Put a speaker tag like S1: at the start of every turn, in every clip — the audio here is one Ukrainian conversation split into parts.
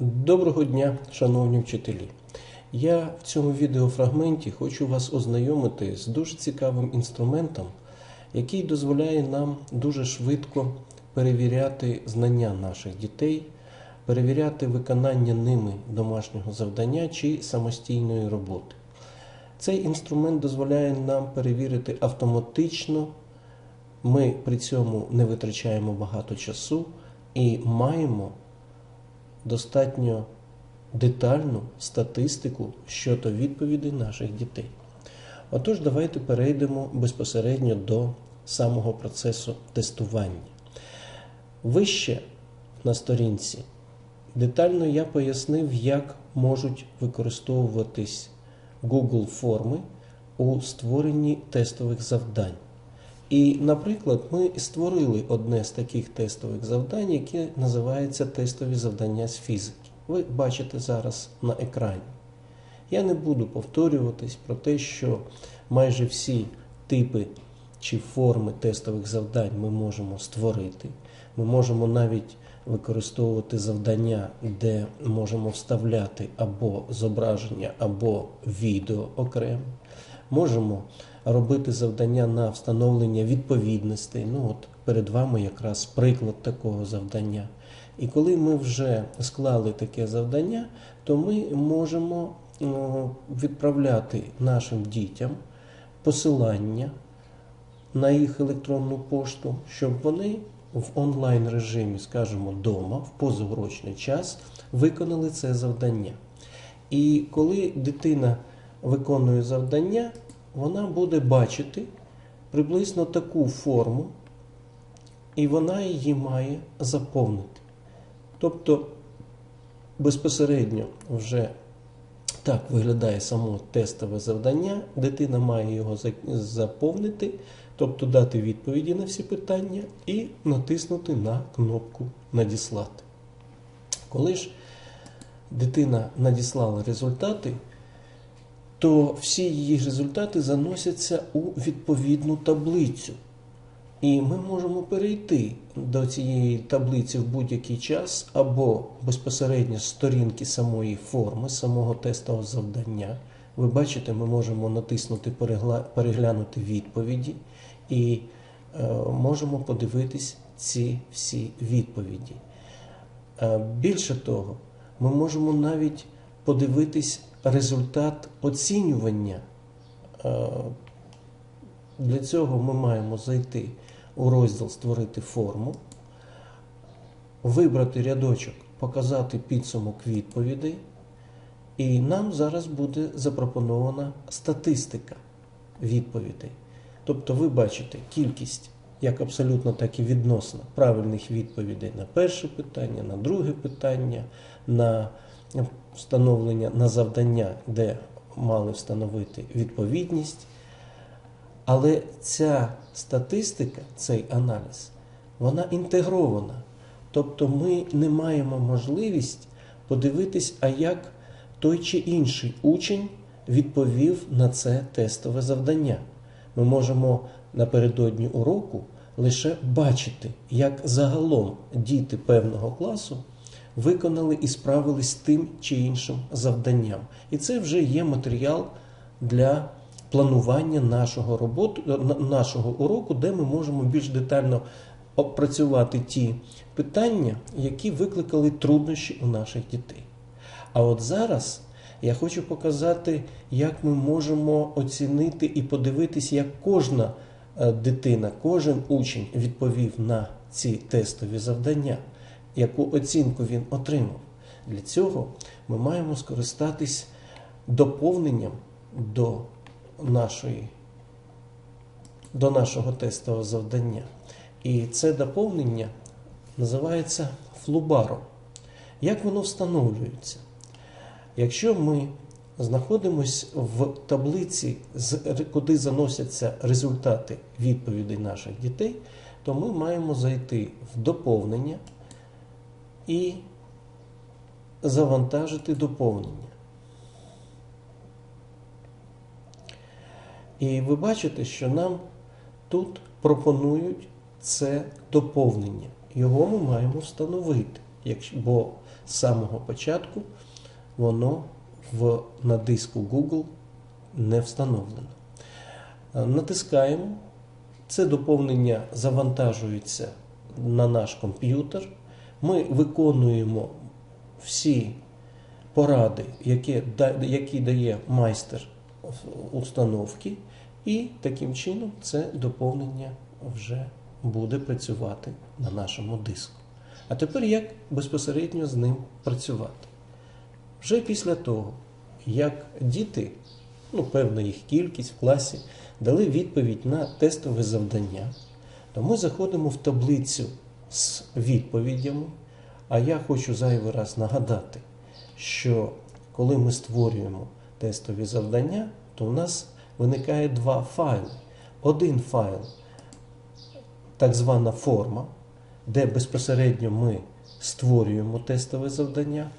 S1: Доброго дня, шановні вчителі! Я в цьому відеофрагменті хочу вас ознайомити з дуже цікавим інструментом, який дозволяє нам дуже швидко перевіряти знання наших дітей, перевіряти виконання ними домашнього завдання чи самостійної роботи. Цей інструмент дозволяє нам перевірити автоматично, ми при цьому не витрачаємо багато часу і маємо достатньо детальну статистику щодо відповідей наших дітей. Отож, давайте перейдемо безпосередньо до самого процесу тестування. Вище на сторінці детально я пояснив, як можуть використовуватись Google форми у створенні тестових завдань. І, наприклад, ми створили одне з таких тестових завдань, яке називається тестові завдання з фізики. Ви бачите зараз на екрані. Я не буду повторюватись про те, що майже всі типи чи форми тестових завдань ми можемо створити. Ми можемо навіть використовувати завдання, де можемо вставляти або зображення, або відео окремо. Можемо робити завдання на встановлення відповідностей. Ну от перед вами якраз приклад такого завдання. І коли ми вже склали таке завдання, то ми можемо відправляти нашим дітям посилання на їх електронну пошту, щоб вони в онлайн режимі, скажімо, вдома, в позаурочний час виконали це завдання. І коли дитина виконує завдання, вона буде бачити приблизно таку форму, і вона її має заповнити. Тобто безпосередньо вже так виглядає само тестове завдання, дитина має його заповнити, тобто дати відповіді на всі питання і натиснути на кнопку Надіслати. Коли ж дитина надіслала результати, то всі її результати заносяться у відповідну таблицю. І ми можемо перейти до цієї таблиці в будь-який час або безпосередньо з сторінки самої форми, самого тестового завдання. Ви бачите, ми можемо натиснути переглянути відповіді і е, можемо подивитись ці всі відповіді. Е, більше того, ми можемо навіть подивитись результат оцінювання. Е, для цього ми маємо зайти у розділ Створити форму, вибрати рядочок, показати підсумок відповідей, і нам зараз буде запропонована статистика відповідей. Тобто ви бачите кількість, як абсолютно, так і відносно правильних відповідей на перше питання, на друге питання, на встановлення на завдання, де мали встановити відповідність. Але ця статистика, цей аналіз, вона інтегрована. Тобто ми не маємо можливість подивитись, а як той чи інший учень відповів на це тестове завдання. Ми можемо напередодні уроку лише бачити, як загалом діти певного класу виконали і справились з тим чи іншим завданням. І це вже є матеріал для планування нашого роботу, нашого уроку, де ми можемо більш детально опрацювати ті питання, які викликали труднощі у наших дітей. А от зараз я хочу показати, як ми можемо оцінити і подивитись, як кожна е, дитина, кожен учень відповів на ці тестові завдання, яку оцінку він отримав. Для цього ми маємо скористатись доповненням до нашої, до нашого тестового завдання. І це доповнення називається флубаром. Як воно встановлюється? Якщо ми знаходимося в таблиці, куди заносяться результати відповідей наших дітей, то ми маємо зайти в доповнення і завантажити доповнення. І ви бачите, що нам тут пропонують це доповнення. Його ми маємо встановити. бо з самого початку воно в, на диску Google не встановлено. Е, Натискаємо. Це доповнення завантажується на наш комп'ютер. Ми виконуємо всі поради, які, які дає майстер установки, і таким чином це доповнення вже буде працювати на нашому диску. А тепер як безпосередньо з ним працювати? Вже після того, як діти, ну, певна їх кількість в класі, дали відповідь на тестове завдання, то ми заходимо в таблицю з відповідями. А я хочу зайвий раз нагадати, що коли ми створюємо тестові завдання, то в нас виникає два файли. Один файл, так звана форма, де безпосередньо ми створюємо тестове завдання.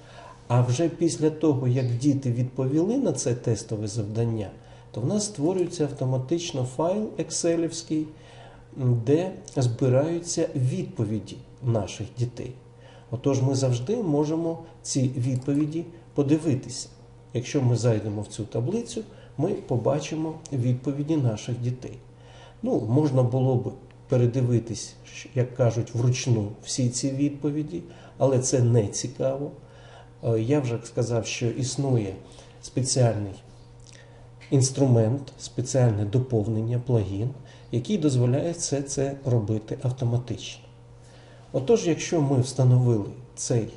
S1: А вже після того, як діти відповіли на це тестове завдання, то в нас створюється автоматично файл Excelівський, де збираються відповіді наших дітей. Отож, ми завжди можемо ці відповіді подивитися. Якщо ми зайдемо в цю таблицю, ми побачимо відповіді наших дітей. Ну, можна було б передивитись, як кажуть, вручну всі ці відповіді, але це не цікаво. Е, Я вже сказав, що існує спеціальний інструмент, спеціальне доповнення, плагін, який дозволяє все це робити автоматично. Отож, якщо ми встановили цей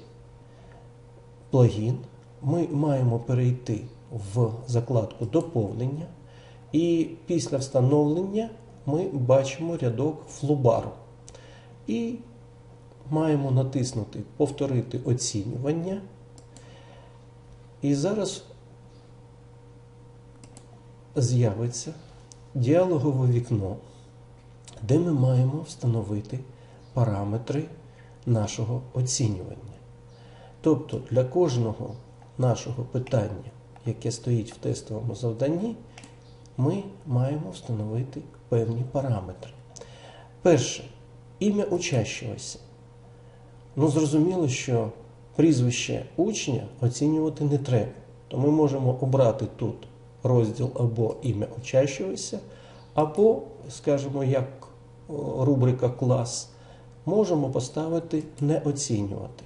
S1: плагін, ми маємо перейти в закладку доповнення, і після встановлення ми бачимо рядок флубару. І маємо натиснути Повторити оцінювання. І зараз з'явиться діалогове вікно, де ми маємо встановити параметри нашого оцінювання. Тобто для кожного нашого питання, яке стоїть в тестовому завданні, ми маємо встановити певні параметри. Перше, ім'я учащогося. Ну, зрозуміло, що прізвище учня оцінювати не треба. То ми можемо обрати тут розділ або ім'я учащогося, або, скажімо, як рубрика клас, можемо поставити не оцінювати.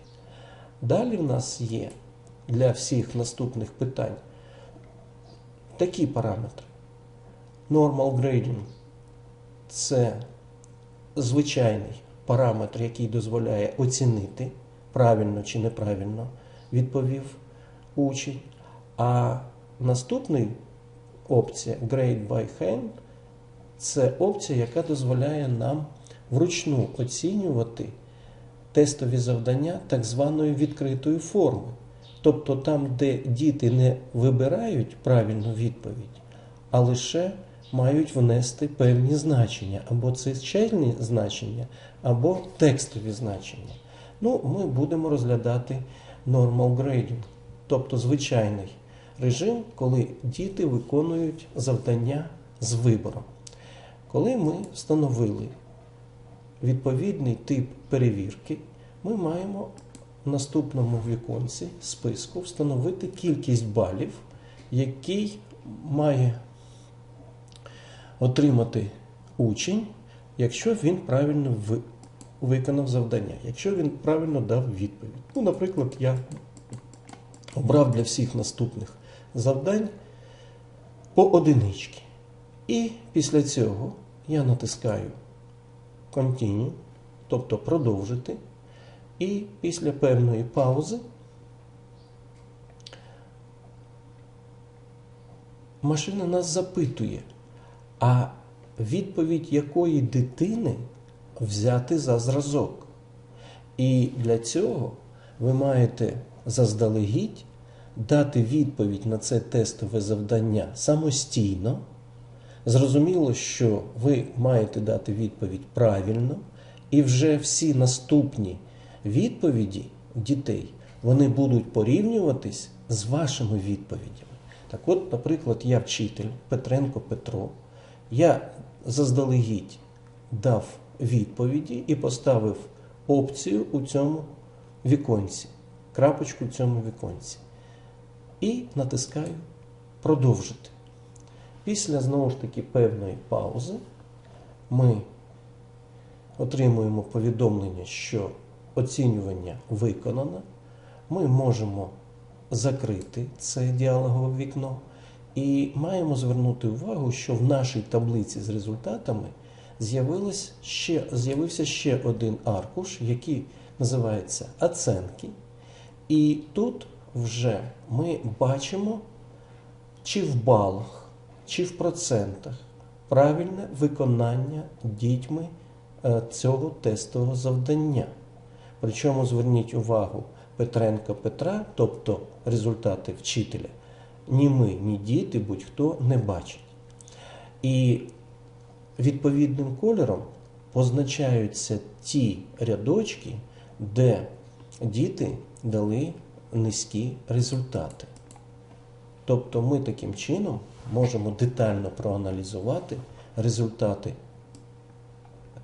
S1: Далі в нас є для всіх наступних питань такі параметри. Normal grading це звичайний параметр, який дозволяє оцінити, правильно чи неправильно відповів учень. А наступний опція Grade by Hand це опція, яка дозволяє нам вручну оцінювати тестові завдання так званої відкритої форми. Тобто там, де діти не вибирають правильну відповідь, а лише мають внести певні значення, або це чельні значення, або текстові значення. Ну, ми будемо розглядати normal grading, тобто звичайний режим, коли діти виконують завдання з вибором. Коли ми встановили відповідний тип перевірки, ми маємо в наступному віконці списку встановити кількість балів, який має отримати учень, якщо він правильно виконав завдання, якщо він правильно дав відповідь. Ну, наприклад, я обрав для всіх наступних завдань по одиничці. І після цього я натискаю Continue, тобто продовжити. І після певної паузи машина нас запитує, а відповідь якої дитини взяти за зразок. І для цього ви маєте заздалегідь дати відповідь на це тестове завдання самостійно. Зрозуміло, що ви маєте дати відповідь правильно, і вже всі наступні відповіді дітей вони будуть порівнюватись з вашими відповідями. Так от, наприклад, я вчитель Петренко Петро, я заздалегідь дав відповіді і поставив опцію у цьому віконці, крапочку в цьому віконці. І натискаю продовжити. Після знову ж таки певної паузи ми отримуємо повідомлення, що оцінювання виконано. Ми можемо закрити це діалогове вікно і маємо звернути увагу, що в нашій таблиці з результатами ще, з'явився ще один аркуш, який називається оценки. І тут вже ми бачимо, чи в балах, чи в процентах правильне виконання дітьми е, цього тестового завдання. Причому зверніть увагу Петренка Петра, тобто результати вчителя, ні ми, ні діти, будь-хто не бачать. І відповідним кольором позначаються ті рядочки, де діти дали низькі результати. Тобто ми таким чином можемо детально проаналізувати результати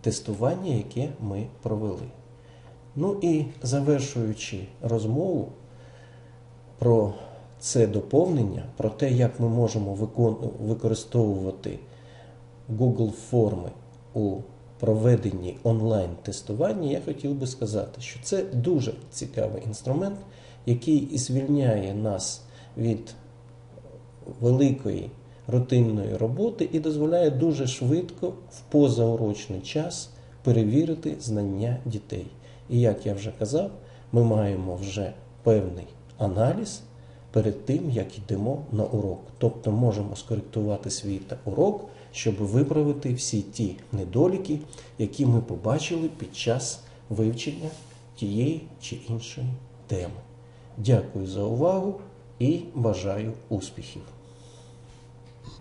S1: тестування, яке ми провели. Ну і завершуючи розмову про це доповнення, про те, як ми можемо використовувати Google форми у проведенні онлайн-тестування, я хотів би сказати, що це дуже цікавий інструмент, який звільняє нас від великої рутинної роботи і дозволяє дуже швидко в позаурочний час перевірити знання дітей. І як я вже казав, ми маємо вже певний аналіз перед тим, як йдемо на урок. Тобто можемо скоректувати свій урок, щоб виправити всі ті недоліки, які ми побачили під час вивчення тієї чи іншої теми. Дякую за увагу і бажаю успіхів!